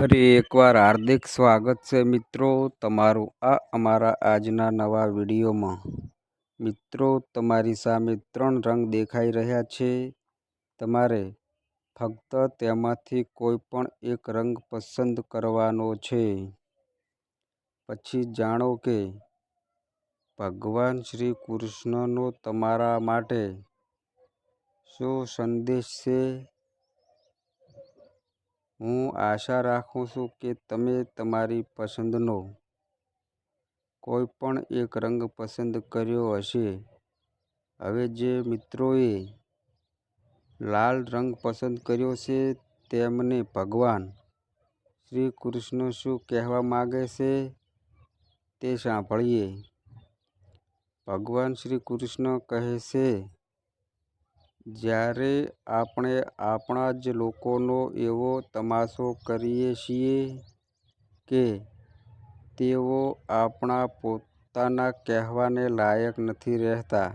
ફરી એકવાર હાર્દિક સ્વાગત છે મિત્રો તમારું આ અમારા આજના નવા વિડીયોમાં. મિત્રો, તમારી સામે ત્રણ રંગ દેખાઈ રહ્યા છે. તમારે ફક્ત તેમાંથી કોઈ પણ એક રંગ પસંદ કરવાનો છે. પછી જાણો કે ભગવાન શ્રી કૃષ્ણનો તમારા માટે શું સંદેશ છે? હું આશા રાખું છું કે તમે તમારી પસંદનો કોઈપણ એક રંગ પસંદ કર્યો હશે. હવે જે મિત્રોએ લાલ રંગ પસંદ કર્યો છે તેમને ભગવાન શ્રી કૃષ્ણ શું કહેવા માગે છે તે સાંભળીએ. ભગવાન શ્રી કૃષ્ણ કહે છે જ્યારે આપણે આપણા જ લોકોનો એવો તમાશો કરીએ છીએ કે તેઓ આપણા પોતાના કહેવાને લાયક નથી રહેતા.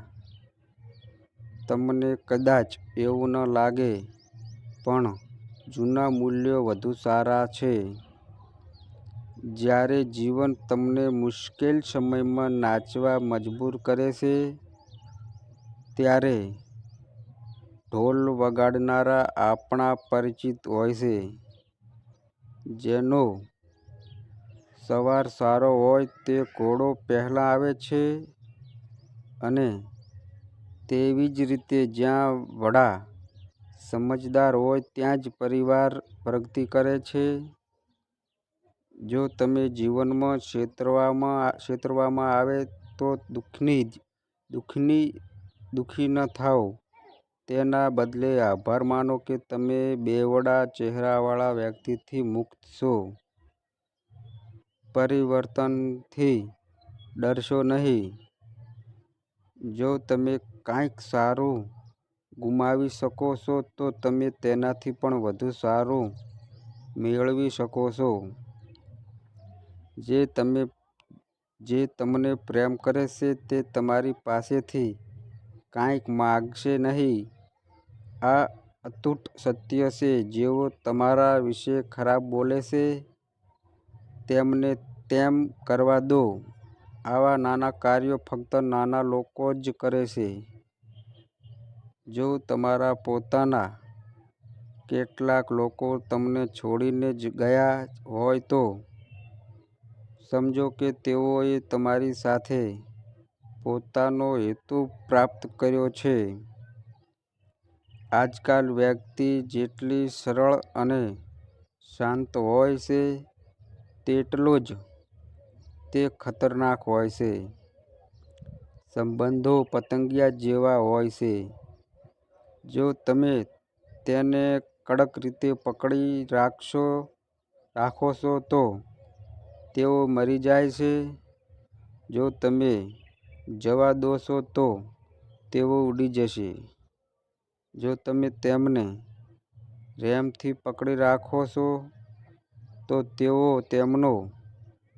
તમને કદાચ એવું ન લાગે, પણ જૂના મૂલ્યો વધુ સારા છે. જ્યારે જીવન તમને મુશ્કેલ સમયમાં નાચવા મજબૂર કરે છે, ત્યારે ઢોલ વગાડનારા આપણા પરિચિત હોય છે. જેનો સવાર સારો હોય તે ઘોડો પહેલાં આવે છે અને તેવી જ રીતે જ્યાં વડા સમજદાર હોય ત્યાં જ પરિવાર પ્રગતિ કરે છે. જો તમે જીવનમાં છેતરવામાં આવે તો દુઃખની જ, દુઃખની, દુઃખી ન થાઓ. તેના બદલે આભાર માનો કે તમે બેવડા ચહેરાવાળા વ્યક્તિથી મુક્ત છો. પરિવર્તનથી ડરશો નહીં. જો તમે કાંઈક સારું ગુમાવી શકો છો, તો તમે તેનાથી પણ વધુ સારું મેળવી શકો છો. જે તમે, જે તમને પ્રેમ કરે છે, તે તમારી પાસેથી કાંઈક માંગશે નહીં. આ અતૂટ સત્ય છે. જેઓ તમારા વિશે ખરાબ બોલે છે, તેમને તેમ કરવા દો. આવા નાના કાર્યો ફક્ત નાના લોકો જ કરે છે. જો તમારા પોતાના કેટલાક લોકો તમને છોડીને જ ગયા હોય તો, સમજો કે તેઓએ તમારી સાથે પોતાનો હેતુ પ્રાપ્ત કર્યો છે. આજકાલ વ્યક્તિ જેટલી સરળ અને શાંત હોય છે, તેટલો જ તે ખતરનાક હોય છે. સંબંધો પતંગિયા જેવા હોય છે. જો તમે તેને કડક રીતે પકડી રાખશો, રાખો છો તો તેઓ મરી જાય છે. જો તમે જવા દો છો તો તેઓ ઉડી જશે. જો તમે તેમને રેમથી પકડી રાખો છો, તો તેઓ તેમનો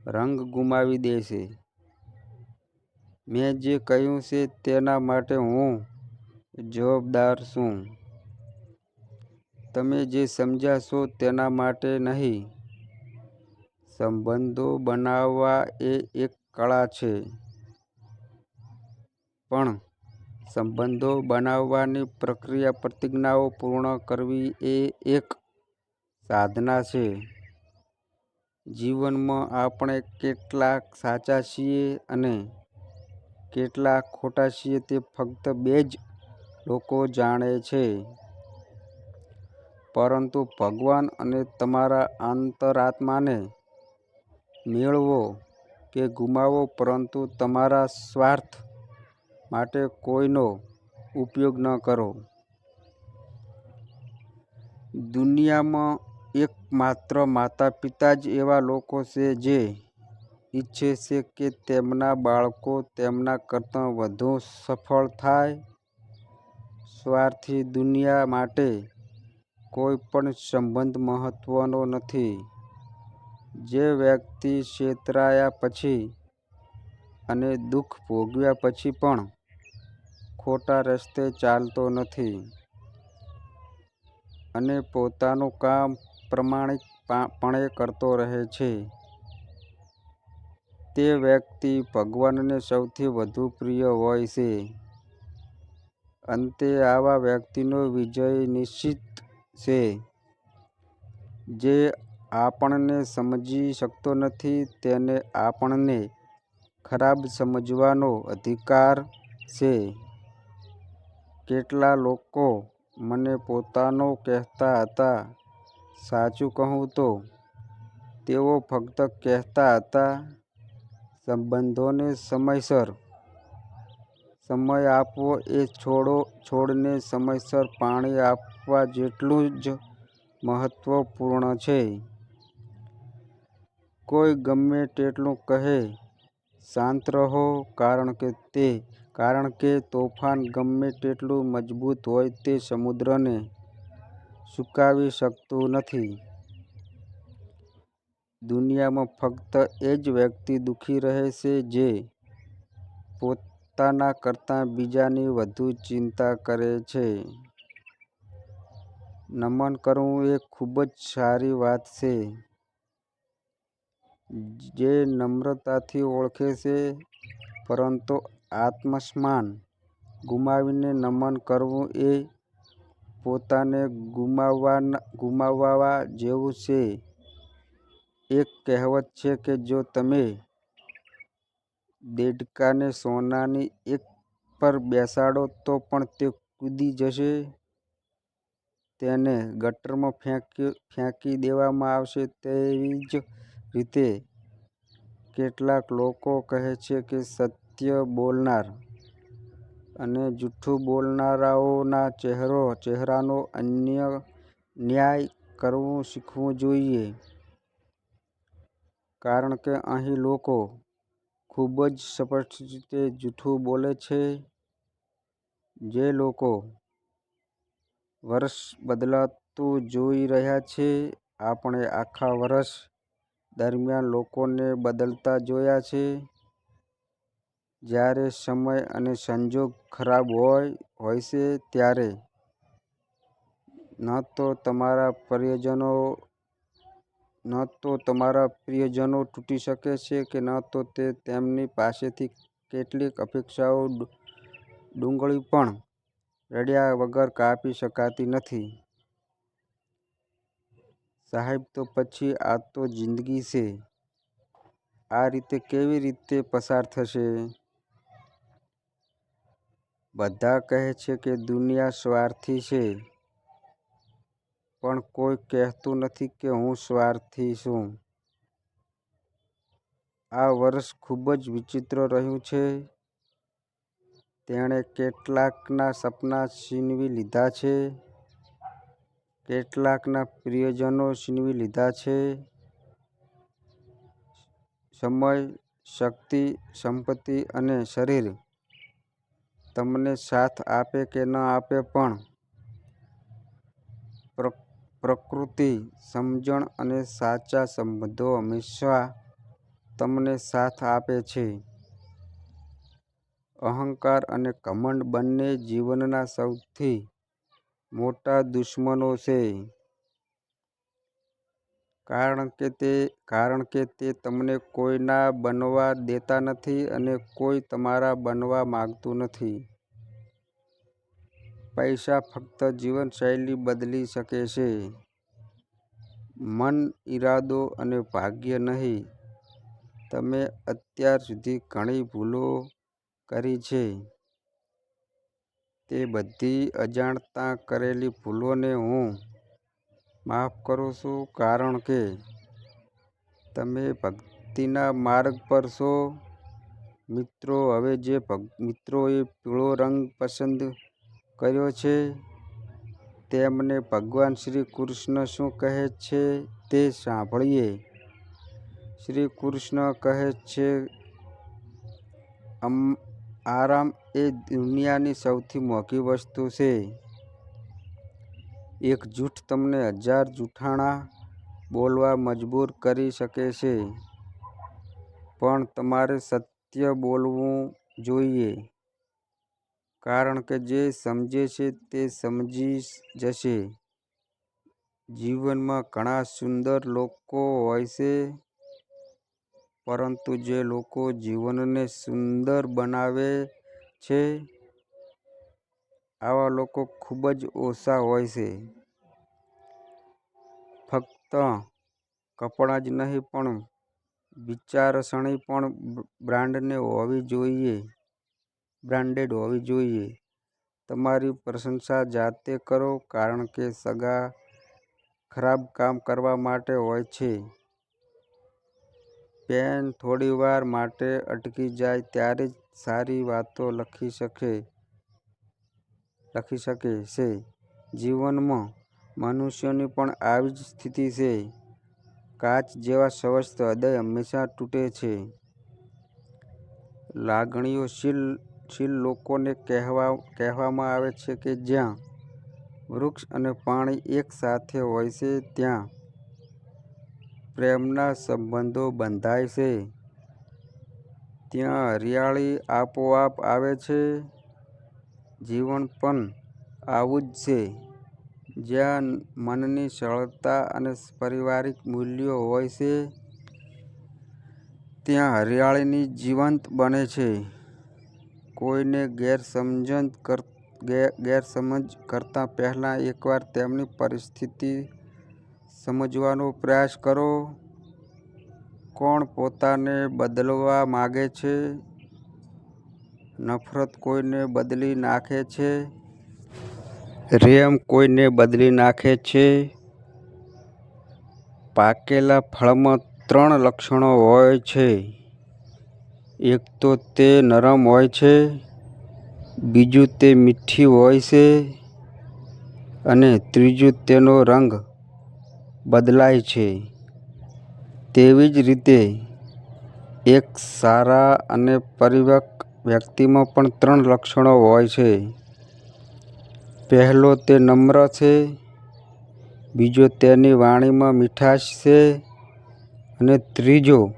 રંગ ગુમાવી દેશે. મેં જે કહ્યું છે તેના માટે હું જવાબદાર છું. તમે જે સમજ્યા છો તેના માટે નહીં. સંબંધો બનાવવા એ એક કળા છે. પણ સંબંધો બનાવવાની પ્રક્રિયા પ્રતિજ્ઞાઓ પૂર્ણ કરવી એ એક સાધના છે. જીવનમાં આપણે કેટલા સાચા છીએ અને કેટલા ખોટા છીએ તે ફક્ત બે જ લોકો જાણે છે. પરંતુ ભગવાન અને તમારા અંતરાત્માને મેળવો કે ગુમાવો પરંતુ તમારા સ્વાર્થ માટે કોઈનો ઉપયોગ ન કરો. દુનિયામાં એકમાત્ર માતા પિતા જ એવા લોકો છે જે ઇચ્છે છે કે તેમના બાળકો તેમના કરતાં વધુ સફળ થાય. સ્વાર્થી દુનિયા માટે કોઈ પણ સંબંધ મહત્વનો નથી. જે વ્યક્તિ છેતરાયા પછી અને દુઃખ ભોગવ્યા પછી પણ ખોટા રસ્તે ચાલતો નથી અને પોતાનું કામ પ્રમાણિકપણે કરતો રહે છે તે વ્યક્તિ ભગવાનને સૌથી વધુ પ્રિય હોય છે. અંતે આવા વ્યક્તિનો વિજય નિશ્ચિત છે. જે આપણને સમજી શકતો નથી તેને આપણને ખરાબ સમજવાનો અધિકાર છે. કેટલાક લોકો મને પોતાનો કહેતા હતા, સાચું કહું તો, તેઓ ફક્ત કહેતા હતા, સંબંધોને સમયસર સમય આપવો એ છોડો છોડને સમયસર પાણી આપવા જેટલું જ મહત્વપૂર્ણ છે. કોઈ ગમે તેટલું કહે, શાંત રહો કારણ કે તોફાન ગમે તેટલું મજબૂત હોય તે સમુદ્રને સૂકાવી શકતું નથી. દુનિયામાં ફક્ત એ જ વ્યક્તિ દુઃખી રહે છે જે પોતાના કરતાં બીજાની વધુ ચિંતા કરે છે. નમન કરવું એ ખૂબ જ સારી વાત છે. જે નમ્રતાથી ઓળખે છે, પરંતુ આત્મસન્માન ગુમાવીને નમન કરવું એ પોતાને ગુમાવવા જેવું છે. એક કહેવત છે કે જો તમે દેડકાને સોનાની એક પર બેસાડો તો પણ તે કૂદી જશે, તેને ગટરમાં ફેંકી દેવામાં આવશે તેવી જ રીતે કેટલાક લોકો કહે છે કે સત્ય બોલનાર અને જૂઠું બોલનારાઓના ચહેરો, ચહેરાનો અન્ય ન્યાય કરવું શીખવું જોઈએ. કારણ કે અહીં લોકો ખૂબ જ સ્પષ્ટ રીતે જૂઠું બોલે છે. જે લોકો વર્ષ બદલાતું જોઈ રહ્યા છે. આપણે આખા વર્ષ દરમિયાન લોકોને બદલતા જોયા છે. જ્યારે સમય અને સંજોગ ખરાબ હોય હોય છે ત્યારે ન તો તમારા પ્રિયજનો તૂટી શકે છે કે ન તો તે તેમની પાસેથી કેટલીક અપેક્ષાઓ ડુંગળી પણ રડ્યા વગર કાપી શકાતી નથી. સાહેબ, તો પછી આ તો જિંદગી છે. આ રીતે કેવી રીતે પસાર થશે? બધા કહે છે કે દુનિયા સ્વાર્થી છે. પણ કોઈ કહેતું નથી કે હું સ્વાર્થી છું. આ વર્ષ ખૂબ જ વિચિત્ર રહ્યું છે. તેણે કેટલાકના સપના છીનવી લીધા છે. કેટલાકના પ્રિયજનો છીનવી લીધા છે. સમય, શક્તિ, સંપત્તિ અને શરીર તમને સાથ આપે કે ન આપે પણ પ્રકૃતિ, સમજણ અને સાચા સંબંધો હંમેશા તમને સાથ આપે છે. અહંકાર અને ઘમંડ બંને જીવનના સૌથી મોટા દુશ્મનો છે. કારણ કે તે કારણ કે તે તમને કોઈના બનવા દેતા નથી અને કોઈ તમારા બનવા માંગતું નથી. પૈસા ફક્ત જીવનશૈલી બદલી શકે છે, મન, ઇરાદો અને ભાગ્ય નહીં. તમે અત્યાર સુધી ઘણી ભૂલો કરી છે. તે બધી અજાણતા કરેલી ભૂલોને હું માફ કરું છું, કારણ કે તમે ભક્તિના માર્ગ પર છો. મિત્રો, હવે જે મિત્રોએ પીળો રંગ પસંદ કર્યો છે, તેમને ભગવાન શ્રી કૃષ્ણ શું કહે છે તે સાંભળીએ. શ્રી કૃષ્ણ કહે છે આરામ એ દુનિયાની સૌથી મોંઘી વસ્તુ છે. એક જૂઠ તમને હજાર જૂઠાણા બોલવા મજબૂર કરી શકે છે. પણ તમારે સત્ય બોલવું જોઈએ. કારણ કે જે સમજે છે તે સમજી જશે. જીવનમાં ઘણા સુંદર લોકો હોય છે, પરંતુ જે લોકો જીવનને સુંદર બનાવે છે આવા લોકો ખૂબ જ ઓછા હોય છે. ફક્ત કપડાં જ નહીં, પણ વિચારસરણી પણ બ્રાન્ડને હોવી જોઈએ બ્રાન્ડેડ હોવી જોઈએ. તમારી પ્રશંસા જાતે કરો, કારણ કે સગા ખરાબ કામ કરવા માટે હોય છે. પેન થોડીવાર માટે અટકી જાય, ત્યારે જ સારી વાતો લખી શકે છે. જીવનમાં મનુષ્યોની પણ આવી જ સ્થિતિ છે. કાચ જેવા સ્વસ્થ હૃદય હંમેશા તૂટે છે. લાગણીઓ શીલ શીલ લોકોને કહેવા, કહેવામાં આવે છે કે જ્યાં વૃક્ષ અને પાણી એક સાથે હોય છે, ત્યાં પ્રેમના સંબંધો બંધાય છે. ત્યાં હરિયાળી આપોઆપ આવે છે. જીવન પણ આવું જ છે. જ્યાં મનની સરળતા અને પારિવારિક મૂલ્યો હોય છે, ત્યાં હરિયાળીની જીવંત બને છે. કોઈને ગેરસમજ કરતાં પહેલાં એકવાર તેમની પરિસ્થિતિ સમજવાનો પ્રયાસ કરો. કોણ પોતાને બદલવા માગે છે? નફરત કોઈને બદલી નાખે છે? રેમ કોઈને બદલી નાખે છે? પાકેલા ફળમાં ત્રણ લક્ષણો હોય છે. એક તો તે નરમ હોય છે, બીજું તે મીઠી હોય છે અને ત્રીજું તેનો રંગ બદલાય છે. તેવી જ રીતે એક સારા અને પરિપક્વ વ્યક્તિમાં પણ ત્રણ લક્ષણો હોય છે. પહેલો તે નમ્ર છે, બીજો તેની વાણીમાં મીઠાશ છે અને ત્રીજો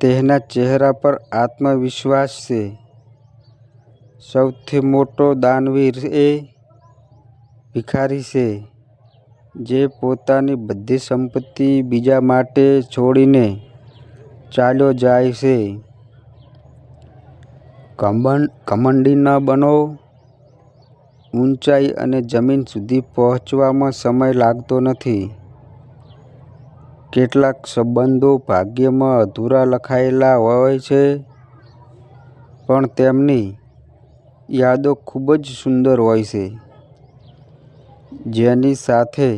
તેના ચહેરા પર આત્મવિશ્વાસ છે. સૌથી મોટો દાનવીર એ ભિખારી છે જે પોતાની બધી સંપત્તિ બીજા માટે છોડીને ચાલ્યો જાય છે. ઘમંડી ન બનો. ઊંચાઈ અને જમીન સુધી પહોંચવામાં સમય લાગતો નથી. કેટલાક સંબંધો ભાગ્યમાં અધૂરા લખાયેલા હોય છે પણ તેમની યાદો ખૂબ જ સુંદર હોય છે. જેની સાથે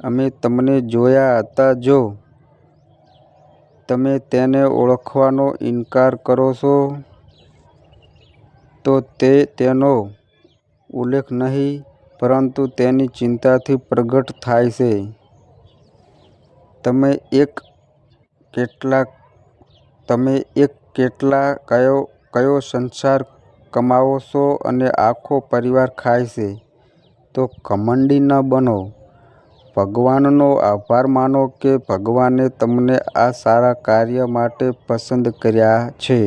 અમે તમને જોયા હતા જો તમે તેને ઓળખવાનો ઇનકાર કરો છો, તો તે તેનો ઉલ્લેખ નહીં પરંતુ તેની ચિંતાથી પ્રગટ થાય છે. તમે એક કેટલા તમે એક કેટલા કયો કયો સંસાર કમાવો છો અને આખો પરિવાર ખાય છે, તો ઘમંડી ન બનો. ભગવાનનો આભાર માનો કે ભગવાને તમને આ સારા કાર્ય માટે પસંદ કર્યા છે.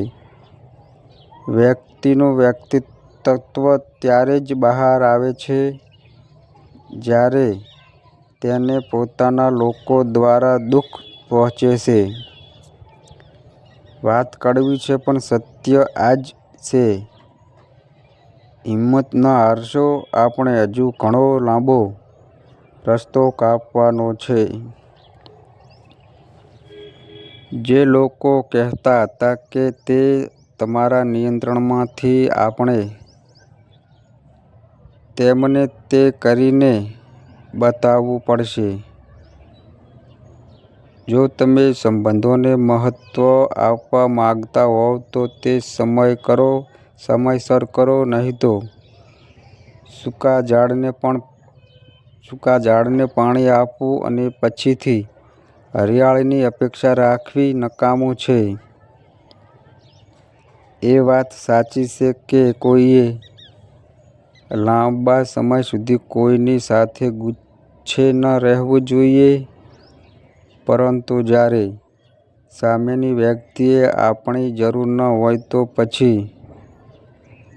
વ્યક્તિનું વ્યક્તિત્વ ત્યારે જ બહાર આવે છે જ્યારે તેને પોતાના લોકો દ્વારા દુઃખ પહોંચે છે. વાત કડવી છે, પણ સત્ય આ જ છે. હિંમત ન હારશો. આપણે હજુ ઘણો લાંબો રસ્તો કાપવાનો છે. જે લોકો કહેતા હતા કે તે તમારા નિયંત્રણમાંથી આપણે તેમને તે કરીને બતાવવું પડશે. જો તમે સંબંધોને મહત્ત્વ આપવા માગતા હોવ, તો તે સમય કરો, સમયસર કરો, નહીં તો સૂકા ઝાડને પાણી આપવું અને પછીથી હરિયાળીની અપેક્ષા રાખવી નકામું છે. એ વાત સાચી છે કે કોઈએ લાંબા સમય સુધી કોઈની સાથે ગુસ્સે ન રહેવું જોઈએ પરંતુ જ્યારે સામેની વ્યક્તિએ આપણી જરૂર ન હોય તો પછી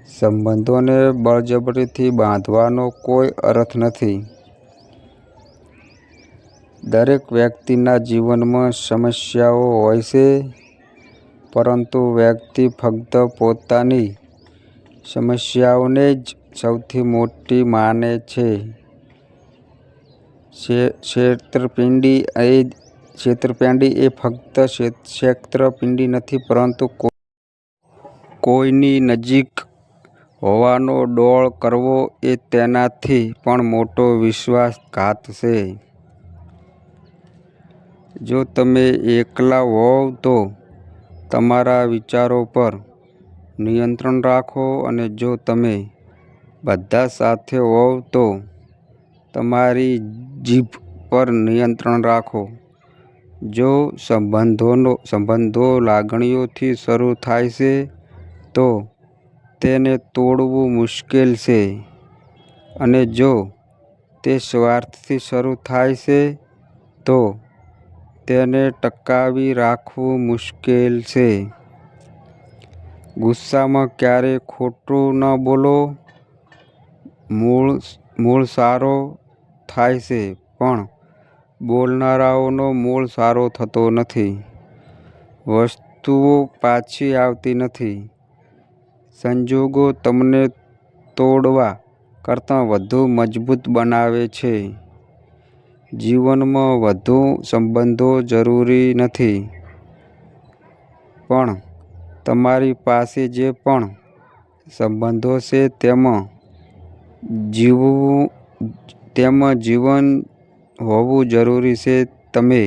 સંબંધોને બળજબરીથી બાંધવાનો કોઈ અર્થ નથી. દરેક વ્યક્તિના જીવનમાં સમસ્યાઓ હોય છે પરંતુ વ્યક્તિ ફક્ત પોતાની સમસ્યાઓને જ સૌથી મોટી માને છે. છેતરપિંડી એ ફક્ત છેતરપિંડી નથી, પરંતુ કોઈની નજીક હોવાનો ડોળ કરવો એ તેનાથી પણ મોટો વિશ્વાસઘાત છે. જો તમે એકલા હોવ તો તમારા વિચારો પર નિયંત્રણ રાખો અને જો તમે બધા સાથે હોવ તો તમારી જીભ પર નિયંત્રણ રાખો. જો સંબંધોનો, સંબંધો લાગણીઓથી શરૂ થાય છે, તો તેને તોડવું મુશ્કેલ છે અને જો તે સ્વાર્થથી શરૂ થાય છે, તો તેને ટકાવી રાખવું મુશ્કેલ છે. ગુસ્સામાં ક્યારેય ખોટું ન બોલો. મૂળ મૂળ સારો થાય છે, પણ બોલનારાઓનો મૂળ સારો થતો નથી. વસ્તુઓ પાછી આવતી નથી. સંજોગો તમને તોડવા કરતાં વધુ મજબૂત બનાવે છે. જીવનમાં વધુ સંબંધો જરૂરી નથી પણ તમારી પાસે જે પણ સંબંધો છે તેમાં જીવન હોવું જરૂરી છે. તમે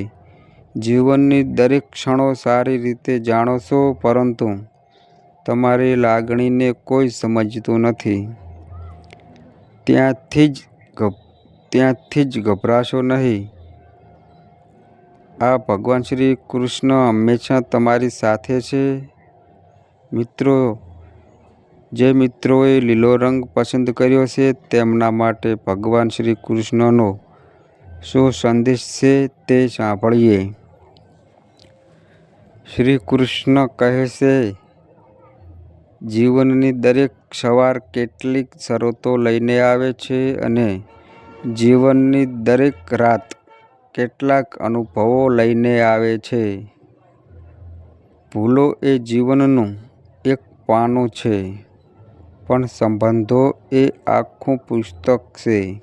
જીવનની દરેક ક્ષણો સારી રીતે જાણો છો, પરંતુ તમારી લાગણીને કોઈ સમજતું નથી. ત્યાંથી જ ગભરાશો નહીં. આ ભગવાન શ્રી કૃષ્ણ હંમેશા તમારી સાથે છે. મિત્રો જે મિત્રોએ લીલો રંગ પસંદ કર્યો છે તેમના માટે ભગવાન શ્રી કૃષ્ણનો શું સંદેશ છે તે સાંભળીએ. શ્રી કૃષ્ણ કહે છે, જીવનની દરેક સવાર કેટલીક શરતો લઈને આવે છે અને જીવનની દરેક રાત કેટલાક અનુભવો લઈને આવે છે. ભૂલો એ જીવનનું એક પાનું છે, પણ સંબંધો એ આખું પુસ્તક છે.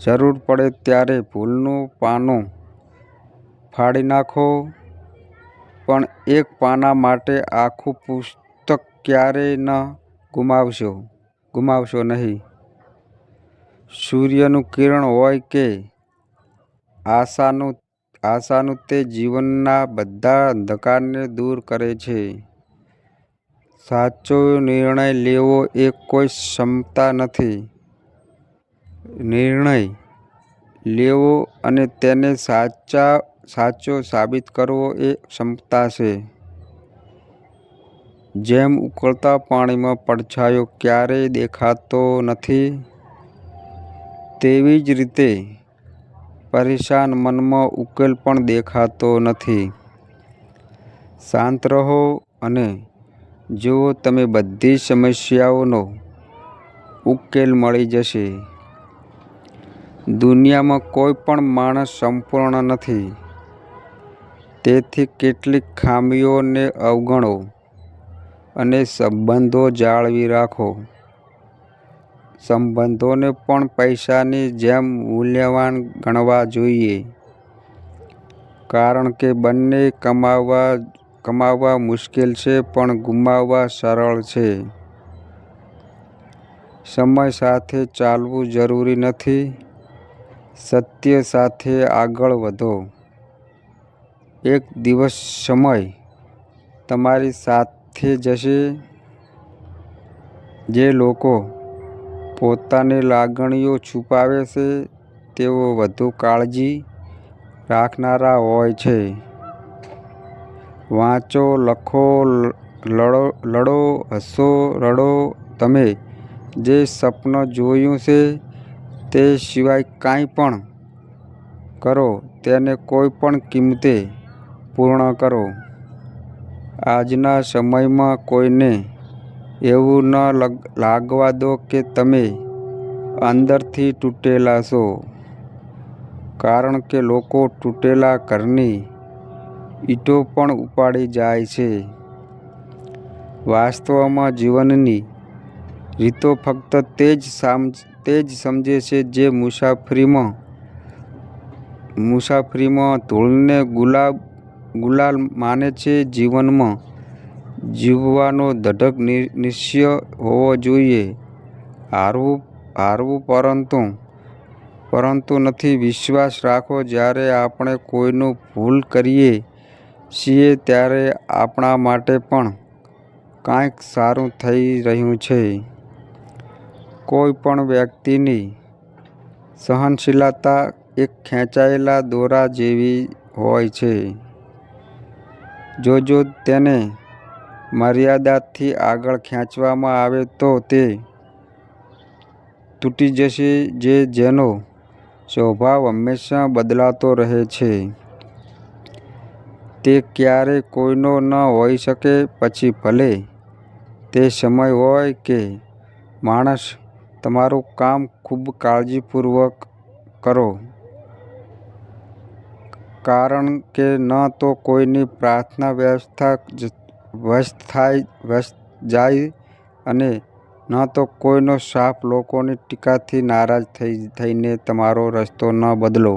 જરૂર પડે ત્યારે ભૂલનું પાનું ફાડી નાખો, પણ એક પાના માટે આખું પુસ્તક ક્યારેય ન ગુમાવશો ગુમાવશો નહીં. સૂર્યનું કિરણ હોય કે આશાનું આશાનું તે જીવનના બધા અંધકારને દૂર કરે છે. સાચો નિર્ણય લેવો એ કોઈ ક્ષમતા નથી. નિર્ણય લેવો અને તેને સાચા, સાચો સાબિત કરવો એ ક્ષમતા છે. જેમ ઉકળતા પાણીમાં પડછાયો ક્યારેય દેખાતો નથી તેવી જ રીતે પરેશાન મનમાં ઉકેલ પણ દેખાતો નથી. શાંત રહો અને જુઓ તમે બધી સમસ્યાઓનો ઉકેલ મળી જશે. દુનિયામાં કોઈ પણ માણસ સંપૂર્ણ નથી. તેથી કેટલીક ખામીઓને અવગણો અને સંબંધો જાળવી રાખો. સંબંધોને પણ પૈસાની જેમ મૂલ્યવાન ગણવા જોઈએ કારણ કે બંને કમાવવા મુશ્કેલ છે પણ ગુમાવવા સરળ છે. સમય સાથે ચાલવું જરૂરી નથી, સત્ય સાથે આગળ વધો. એક દિવસ સમય તમારી સાથે જશે. જે લોકો પોતાની લાગણીઓ છુપાવે છે તેઓ વધુ કાળજી રાખનારા હોય છે. વાંચો, લખો, લડો, લડો હસો, રડો. તમે જે સ્વપ્ન જોયું છે તે સિવાય કાંઈ પણ કરો તેને કોઈ પણ કિંમતે પૂર્ણ કરો. આજના સમયમાં કોઈને એવું ન લાગવા દો કે તમે અંદરથી તૂટેલા છો. કારણ કે લોકો તૂટેલા ઘરની ઈંટો પણ ઉપાડી જાય છે. વાસ્તવમાં જીવનની રીતો ફક્ત તે જ તે જ સમજે છે જે મુસાફરીમાં મુસાફરીમાં ધૂળને ગુલાબ, ગુલાલ માને છે. જીવનમાં જીવવાનો ધડક નિશ્ચય હોવો જોઈએ, હારવું હારવું પરંતુ પરંતુ નથી. વિશ્વાસ રાખો, જ્યારે આપણે કોઈનું ભૂલ કરીએ છીએ ત્યારે આપણા માટે પણ કાંઈક સારું થઈ રહ્યું છે. કોઈ પણ વ્યક્તિની સહનશીલતા એક ખેંચાયેલા દોરા જેવી હોય છે. જો તેને મર્યાદાથી આગળ ખેંચવામાં આવે તો તે તૂટી જશે. જે જેનો સ્વભાવ હંમેશા બદલાતો રહે છે, તે ક્યારેય કોઈનો ન હોઈ શકે. પછી ભલે તે સમય હોય કે માણસ. તમારું કામ ખૂબ કાળજીપૂર્વક કરો, કારણ કે ન તો કોઈની પ્રાર્થના વ્યર્થ જાય અને ન તો કોઈનો શાપ. લોકોની ટીકાથી નારાજ થઈ થઈને તમારો રસ્તો ન બદલો,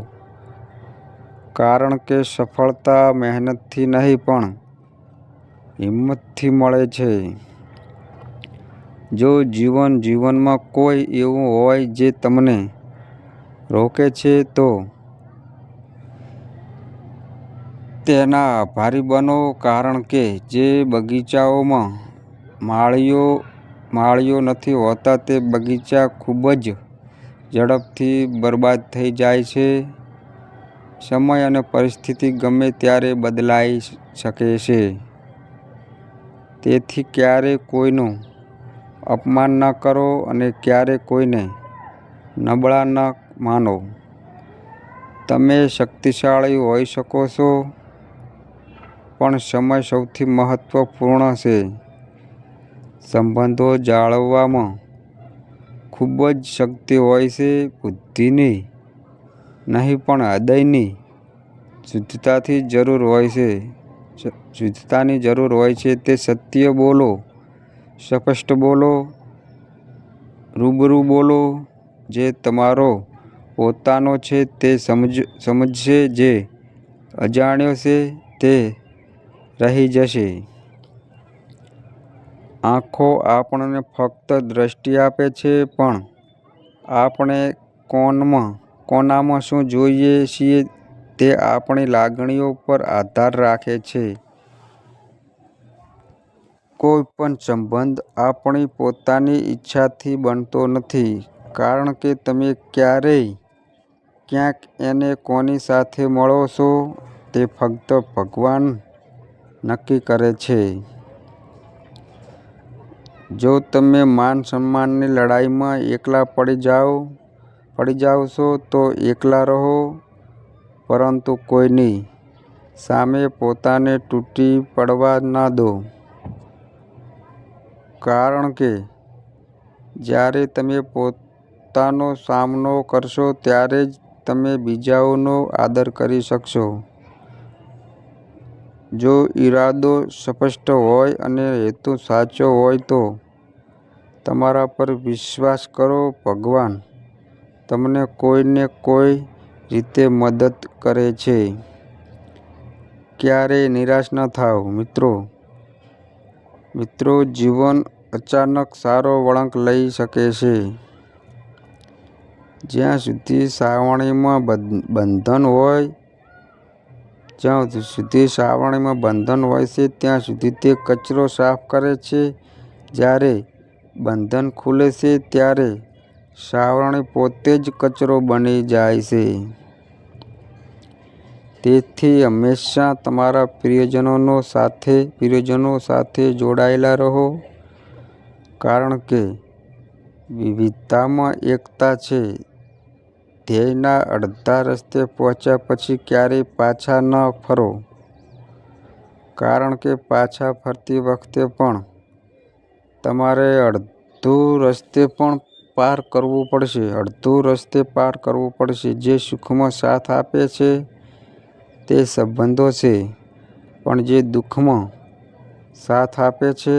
કારણ કે સફળતા મહેનતથી નહીં પણ હિંમતથી મળે છે. જો જીવન જીવનમાં કોઈ એવું હોય જે તમને રોકે છે, તો તેના આભારી બનો. કારણ કે જે બગીચાઓમાં માળીઓ માળીઓ નથી હોતા તે બગીચા ખૂબ જ ઝડપથી બરબાદ થઈ જાય છે. સમય અને પરિસ્થિતિ ગમે ત્યારે બદલાઈ શકે છે. તેથી ક્યારે કોઈનું અપમાન ન કરો અને ક્યારે કોઈને નબળા ન માનો. તમે શક્તિશાળી હોઈ શકો છો, પણ સમય સૌથી મહત્વપૂર્ણ છે. સંબંધો જાળવવામાં ખૂબ જ શક્તિ હોય છે, બુદ્ધિની નહીં પણ હૃદયની શુદ્ધતાથી જરૂર હોય છે શુદ્ધતાની જરૂર હોય છે. તે સત્ય બોલો, સ્પષ્ટ બોલો, રૂબરૂ બોલો. જે તમારો પોતાનો છે તે સમજ સમજશે. જે અજાણ્યો છે તે રહી જશે. આંખો આપણને ફક્ત દૃષ્ટિ આપે છે, પણ આપણે કોનમાં કોનામાં શું જોઈએ છીએ તે આપણી લાગણીઓ પર આધાર રાખે છે. કોઈ પણ સંબંધ આપણી પોતાની ઈચ્છાથી બનતો નથી, કારણ કે તમે ક્યારેય ક્યાંક એને કોની સાથે મળો છો તે ફક્ત ભગવાન નક્કી કરે છે. જો તમે માન-સન્માનની લડાઈમાં એકલા પડી જાઓ પડી છો, તો એકલા રહો, પરંતુ કોઈની સામે પોતાને તૂટી પડવા ના દો. કારણ કે જ્યારે તમે પોતાનો સામનો કરશો ત્યારે જ તમે બીજાઓનો આદર કરી શકશો. જો ઈરાદો સ્પષ્ટ હોય અને હેતુ સાચો હોય તો તમારા પર વિશ્વાસ કરો. ભગવાન તમને કોઈને કોઈ રીતે મદદ કરે છે. ક્યારેય નિરાશ ન થાવ, મિત્રો. મિત્રો જીવન અચાનક સારો વળાંક લઈ શકે છે. જ્યાં સુધી સાવરણીમાં બંધન હોય છે ત્યાં સુધી તે કચરો સાફ કરે છે. જ્યારે બંધન ખુલે છે ત્યારે સાવરણી પોતે જ કચરો બની જાય છે. તેથી હંમેશા તમારા પ્રિયજનોનો સાથે પ્રિયજનો સાથે જોડાયેલા રહો, કારણ કે વિવિધતામાં એકતા છે. ધ્યેયના અડધા રસ્તે પહોંચ્યા પછી ક્યારેય પાછા ન ફરો, કારણ કે પાછા ફરતી વખતે પણ તમારે અડધું રસ્તે પણ પાર કરવું પડશે. અડધો રસ્તે પાર કરવું પડશે. જે સુખમાં સાથ આપે છે તે સંબંધો છે. પણ જે દુઃખમાં સાથ આપે છે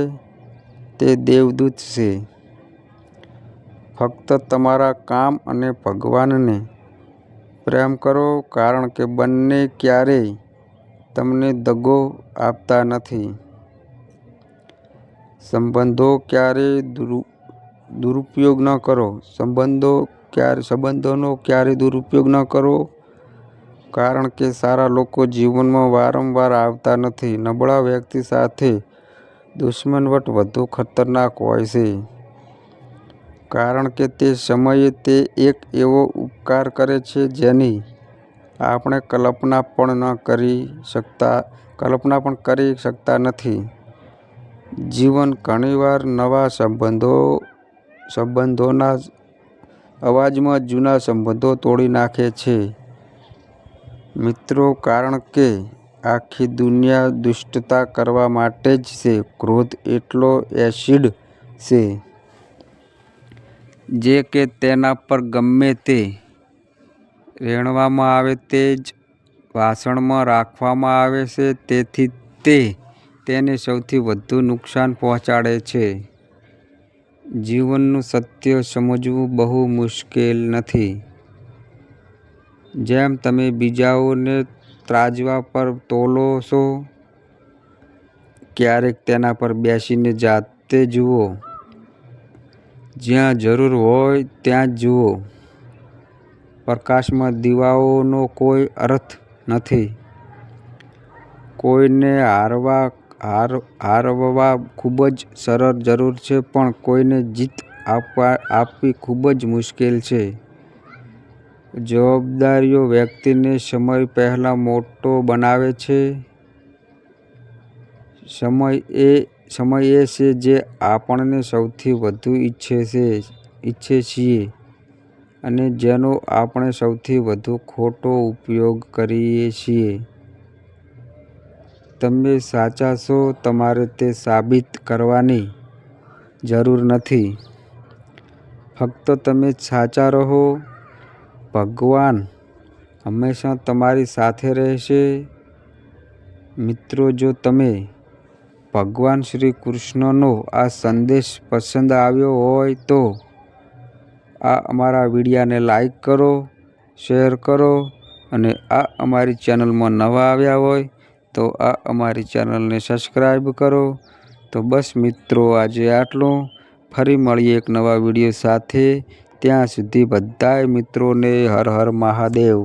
તે દેવદૂત છે. ફક્ત તમારા કામ અને ભગવાનને પ્રેમ કરો, કારણ કે બંને ક્યારેય તમને દગો આપતા નથી. સંબંધો ક્યારેય દુરુ, દુરુપયોગ ન કરો. સંબંધો ક્યારે, સંબંધોનો ક્યારેય દુરુપયોગ ન કરો, કારણ કે સારા લોકો જીવનમાં વારંવાર આવતા નથી. નબળા વ્યક્તિ સાથે દુશ્મનવટ વધુ ખતરનાક હોય છે. કારણ કે તે સમયે તે એક એવો ઉપકાર કરે છે જેની આપણે કલ્પના પણ ન કરી શકતા, કલ્પના પણ કરી શકતા નથી. જીવન ઘણીવાર નવા સંબંધો, સંબંધોના અવાજમાં જૂના સંબંધો તોડી નાખે છે. મિત્રો, કારણ કે આખી દુનિયા દુષ્ટતા કરવા માટે જ છે, ક્રોધ એટલો એસિડ છે. જે કે તેના પર ગમે તે રેડવામાં આવે તે જ વાસણમાં રાખવામાં આવે છે, તેથી તે તેને સૌથી વધુ નુકસાન પહોંચાડે છે. જીવનનું સત્ય સમજવું બહુ મુશ્કેલ નથી. જેમ તમે બીજાઓને ત્રાજવા પર તોલો છો, ક્યારેક તેના પર બેસીને જાતે જુઓ. જ્યાં જરૂર હોય ત્યાં જ જુઓ. પ્રકાશમાં દીવાઓનો કોઈ અર્થ નથી. કોઈને હારવા, હાર હારવા ખૂબ જ સરળ જરૂર છે, પણ કોઈને જીત આપવા, આપવી ખૂબ જ મુશ્કેલ છે. જવાબદારીઓ વ્યક્તિને સમય પહેલાં મોટો બનાવે છે. સમય એ સમય એ છે જે આપણને સૌથી વધુ ઈચ્છે છે, ઈચ્છે છીએ. અને જેનો આપણે સૌથી વધુ ખોટો ઉપયોગ કરીએ છીએ. તમે સાચા છો, તમારે તે સાબિત કરવાની જરૂર નથી. ફક્ત તમે સાચા રહો. ભગવાન હંમેશા તમારી સાથે રહેશે. મિત્રો, જો તમે ભગવાન શ્રી કૃષ્ણનો આ સંદેશ પસંદ આવ્યો હોય તો આ અમારા વિડીયાને લાઈક કરો, શેર કરો અને આ અમારી ચેનલમાં નવા આવ્યા હોય તો આ અમારી ચેનલને સબસ્ક્રાઈબ કરો. તો બસ મિત્રો, આજે આટલું. ફરી મળીએ એક નવા વીડિયો સાથે. ત્યાં સુધી બધાય મિત્રોને હર હર મહાદેવ.